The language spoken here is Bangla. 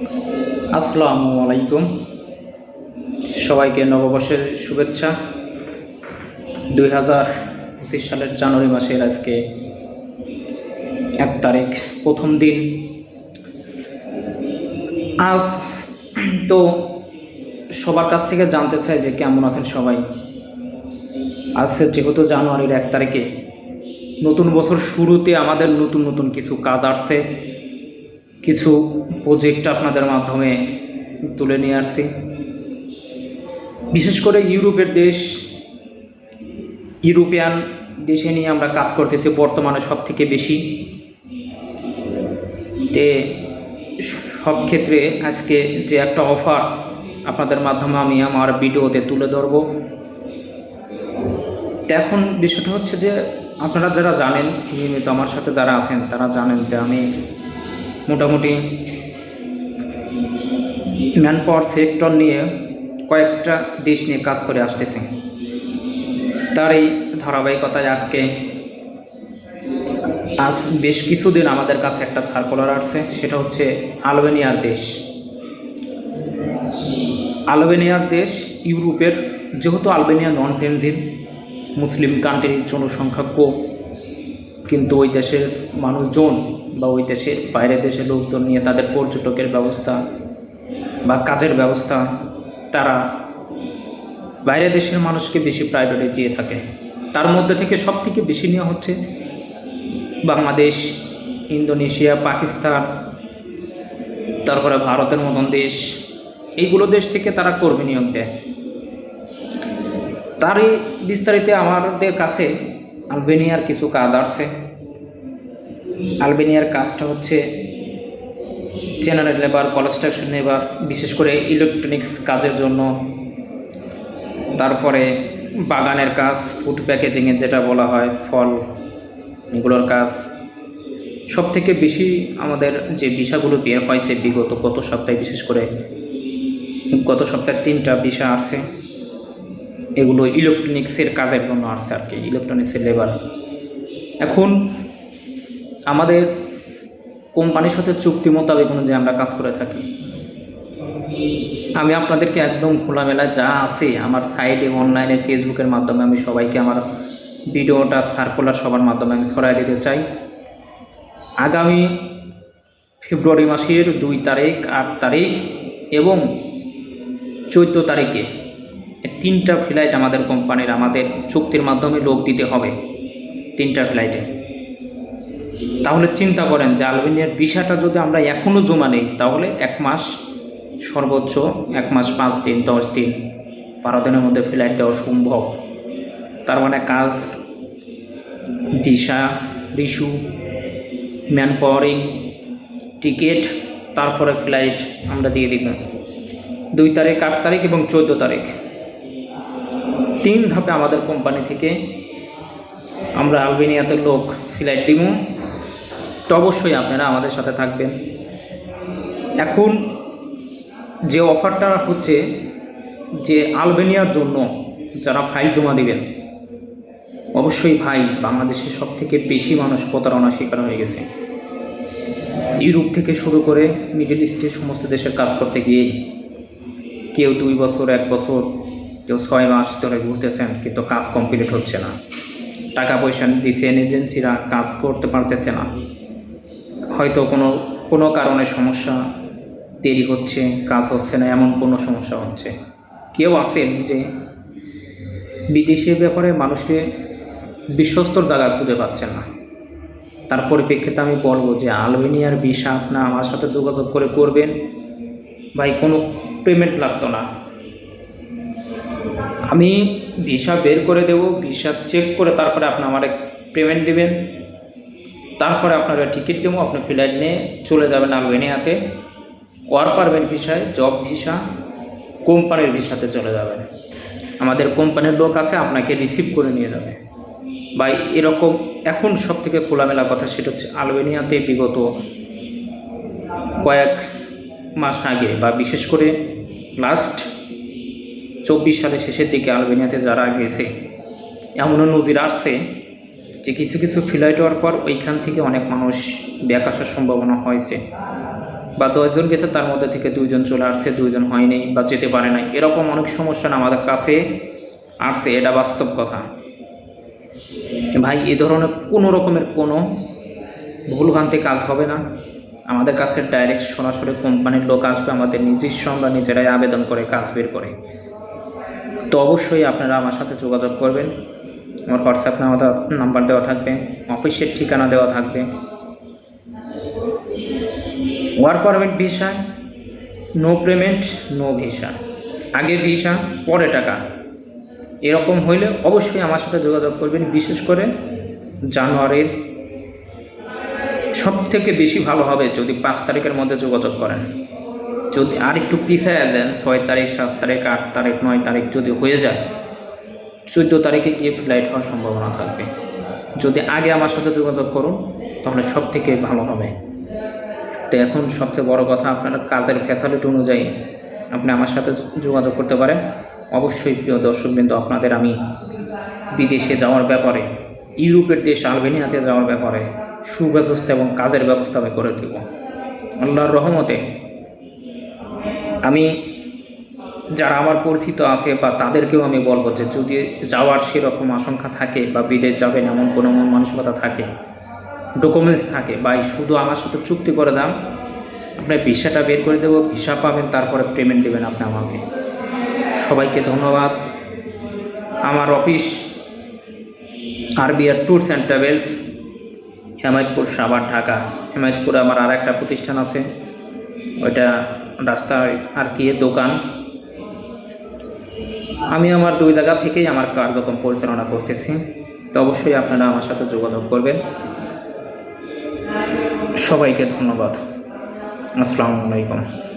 আসসালামু আলাইকুম। সবাইকে নববর্ষের শুভেচ্ছা। দুই হাজার পঁচিশ সালের জানুয়ারি মাসের আজকে এক তারিখ, প্রথম দিন। আজ তো সবার কাছ থেকে জানতে চাই যে কেমন আছেন সবাই। আজকে যেহেতু জানুয়ারির এক তারিখে নতুন বছর শুরুতে আমাদের নতুন নতুন কিছু কাজ আসছে। কিছু প্রজেক্ট আপনাদের মাধ্যমে তুলে নিয়ে আসছি। বিশেষ করে ইউরোপের দেশ, ইউরোপিয়ান দেশে নিয়ে আমরা কাজ করতেছি, বর্তমানে সব থেকে বেশি। তে সব ক্ষেত্রে আজকে যে একটা অফার আপনাদের মাধ্যমে আমি আমার ভিডিওতে তুলে ধরব। এখন বিষয়টা হচ্ছে যে, আপনারা যারা জানেন, নিয়মিত আমার সাথে যারা আছেন, তারা জানেন যে আমি মোটামুটি ম্যান পাওয়ার সেক্টর নিয়ে কয়েকটা দেশ নিয়ে কাজ করে আসতেছে। তার এই ধারাবাহিকতায় আজকে আজ বেশ কিছুদিন আমাদের কাছে একটা সার্কুলার আসছে, সেটা হচ্ছে আলবেনিয়ার দেশ। আলবেনিয়ার দেশ ইউরোপের যেহেতু আলবেনিয়া নন সেনজিন মুসলিম কান্ট্রির জনসংখ্যা কম, কিন্তু ওই দেশের মানুষজন বা ওই দেশের বাইরের দেশের লোকজন নিয়ে তাদের পর্যটকের ব্যবস্থা বা কাজের ব্যবস্থা, তারা বাইরের দেশের মানুষকে বেশি প্রায়োরিটি দিয়ে থাকে। তার মধ্যে থেকে সব থেকে বেশি নেওয়া হচ্ছে বাংলাদেশ, ইন্দোনেশিয়া, পাকিস্তান, তারপরে ভারতের মতন দেশ। এইগুলো দেশ থেকে তারা কর্মী নিয়োগ দেয়। তারই বিস্তারিত আমাদের কাছে আলবেনিয়ার কিছু কাজ আসছে। আলবেনিয়ার কাজটা হচ্ছে জেনারেল লেবার, কনস্ট্রাকশন লেবার, বিশেষ করে ইলেকট্রনিক্স কাজের জন্য। তারপরে বাগানের কাজ, ফুড প্যাকেজিংয়ের যেটা বলা হয়, ফল এগুলোর কাজ। সব থেকে বেশি আমাদের যে বিষয়গুলো বের হয়েছে বিগত গত সপ্তাহে, বিশেষ করে গত সপ্তাহে তিনটা বিষয় আছে এগুলো ইলেকট্রনিক্সের কাজের জন্য আসছে আর কি, ইলেকট্রনিক্সের লেবার। এখন আমাদের কোম্পানির সাথে চুক্তি মোতাবেক অনুযায়ী আমরা কাজ করে থাকি। আমি আপনাদেরকে একদম খোলামেলা যা আছে আমার সাইডে অনলাইনে, ফেসবুকের মাধ্যমে আমি সবাইকে আমার ভিডিওটা সার্কুলার সবার মাধ্যমে আমি ছড়াই দিতে চাই। আগামী ফেব্রুয়ারি মাসের দুই তারিখ, আট তারিখ এবং চোদ্দ তারিখে তিনটা ফ্লাইট আমাদের কোম্পানির, আমাদের চুক্তির মাধ্যমে লোক দিতে হবে। তিনটা ফ্লাইটে। তাহলে চিন্তা করেন যে আলবেনিয়ার ভিসাটা যদি আমরা এখনও জমা নেই, তাহলে এক মাস সর্বোচ্চ এক মাস পাঁচ দিন, দশ দিন, বারো দিনের মধ্যে ফ্লাইট দেওয়া সম্ভব। তার মানে কাজ visa reissue man powering, ticket, তারপরে ফ্লাইট আমরা দিয়ে দিব। দুই তারিখ, আট তারিখ এবং চোদ্দ তারিখ। তিন ধাপে আমাদের কোম্পানি থেকে আমরা আলবেনিয়াতে লোক ফ্লাইট দিব তো অবশ্যই আপনারা আমাদের সাথে থাকবেন। এখন যে অফারটা হচ্ছে যে আলবেনিয়ার জন্য যারা ফাইল জমা দিবেন, অবশ্যই ভাই বাংলাদেশে সব থেকে বেশি মানুষ প্রতারণা শিকার হয়ে গেছে। ইউরোপ থেকে শুরু করে মিডল ইস্টে সমস্ত দেশের কাজ করতে গিয়ে কেউ দুই বছর, এক বছর, কেউ ছয় মাস ধরে ঘুরতেছেন, কিন্তু কাজ কমপ্লিট হচ্ছে না। টাকা পয়সা দিচ্ছেন এজেন্সিরা কাজ করতে পারতেছে না। হয়তো কোনো কোনো কারণে সমস্যা দেরি হচ্ছে, কাজ হচ্ছে না, এমন কোনো সমস্যা হচ্ছে। কেউ আছেন যে বিদেশের ব্যাপারে মানুষকে বিশ্বস্তর জায়গা খুঁজে পাচ্ছেন না। তার পরিপ্রেক্ষিতে আমি বলব যে আলবেনিয়ার ভিসা আপনার আমার সাথে যোগাযোগ করে করবেন। ভাই, কোনো পেমেন্ট লাগতো না। আমি ভিসা বের করে দেব, ভিসা চেক করে তারপরে আপনি আমার পেমেন্ট দেবেন। তারপরে আপনারা টিকিট দেবো, আপনি ফ্লাইট নিয়ে চলে যাবেন আলবেনিয়াতে। ওয়ার্ক পারবেন ভিসায় জব ভিসা কোম্পানির ভিসাতে চলে যাবেন। আমাদের কোম্পানির লোক আছে, আপনাকে রিসিভ করে নিয়ে যাবে। বা এরকম এখন সব থেকে খোলামেলা কথা সেটা হচ্ছে আলবেনিয়াতে বিগত কয়েক মাস আগে বা বিশেষ করে লাস্ট চব্বিশ সালের শেষের দিকে আলবেনিয়াতে যারা গেছে, এমনও নজির আসছে যে কিছু কিছু ফ্লাইট হওয়ার পর ওইখান থেকে অনেক মানুষ ব্যাক আসার সম্ভাবনা হয়েছে। বা দশজন গেছে, তার মধ্যে থেকে দুইজন চলে আসছে, দুইজন হয়নি বা যেতে পারে নাই। এরকম অনেক সমস্যা আমাদের কাছে আসছে, এটা বাস্তব কথা। ভাই, এ ধরনের কোনো রকমের কোনো ভুলভ্রান্তি কাজ হবে না। আমাদের কাছে ডাইরেক্ট সরাসরি কোম্পানির লোক আসবে, আমাদের নিজস্ব আমরা নিজেরাই আবেদন করে, কাজ বের করে। তো অবশ্যই আপনারা আমার সাথে যোগাযোগ করবেন। আমার হোয়াটসঅ্যাপ নাম্বার নাম্বার দেওয়া থাকবে, অফিসের ঠিকানা দেওয়া থাকবে। Work permit visa, no payment, no visa. আগে ভিসা, পরে টাকা। এরকম হইলে অবশ্যই আমার সাথে যোগাযোগ করবেন, বিশেষ করে জানুয়ারির সব থেকে বেশি ভালো হবে যদি পাঁচ তারিখের মধ্যে যোগাযোগ করেন। যদি আর একটু পিছিয়ে দেন, ছয় তারিখ, সাত তারিখ, আট তারিখ, নয় তারিখ যদি হয়ে যায় চোদ্দ তারিখে গিয়ে ফ্লাইট হওয়ার সম্ভাবনা থাকবে। যদি আগে আমার সাথে যোগাযোগ করুন, তাহলে সব থেকে ভালো হবে। তো এখন সবচেয়ে বড় কথা, আপনারা কাজের ফ্যাসিলিটি অনুযায়ী আপনি আমার সাথে যোগাযোগ করতে পারেন। অবশ্যই প্রিয় দর্শকবৃন্দ, আপনাদের আমি বিদেশে যাওয়ার ব্যাপারে, ইউরোপের দেশ, আলবেনিয়াতে যাওয়ার ব্যাপারে সুব্যবস্থা এবং কাজের ব্যবস্থা আমি করে দেব। আল্লাহর রহমতে আমি যারা আমার পরিচিত আছে বা তাদেরকেও আমি বলব যে যদি যাওয়ার সেরকম আশঙ্কা থাকে বা বিদেশ যাবেন, এমন কোনো মন মানসিকতা থাকে ডকুমেন্টস থাকে, বা শুধু আমার সাথে চুক্তি করে দাম আপনার ভিসাটা বের করে দেবো, ভিসা পাবেন, তারপরে পেমেন্ট দেবেন আপনি আমাকে। সবাইকে ধন্যবাদ। আমার office RBR tours and travels Hemayetpur, Savar, Dhaka. হেমায়তপুরে আমার আর একটা প্রতিষ্ঠান আছে। ওইটা রাস্তায় আর কি, দোকান। আমি আমার দুই জায়গা থেকেই আমার কার্যক্রম পরিচালনা করতেছি। তো অবশ্যই আপনারা আমার সাথে যোগাযোগ করবেন। সবাইকে ধন্যবাদ। আসসালামু আলাইকুম।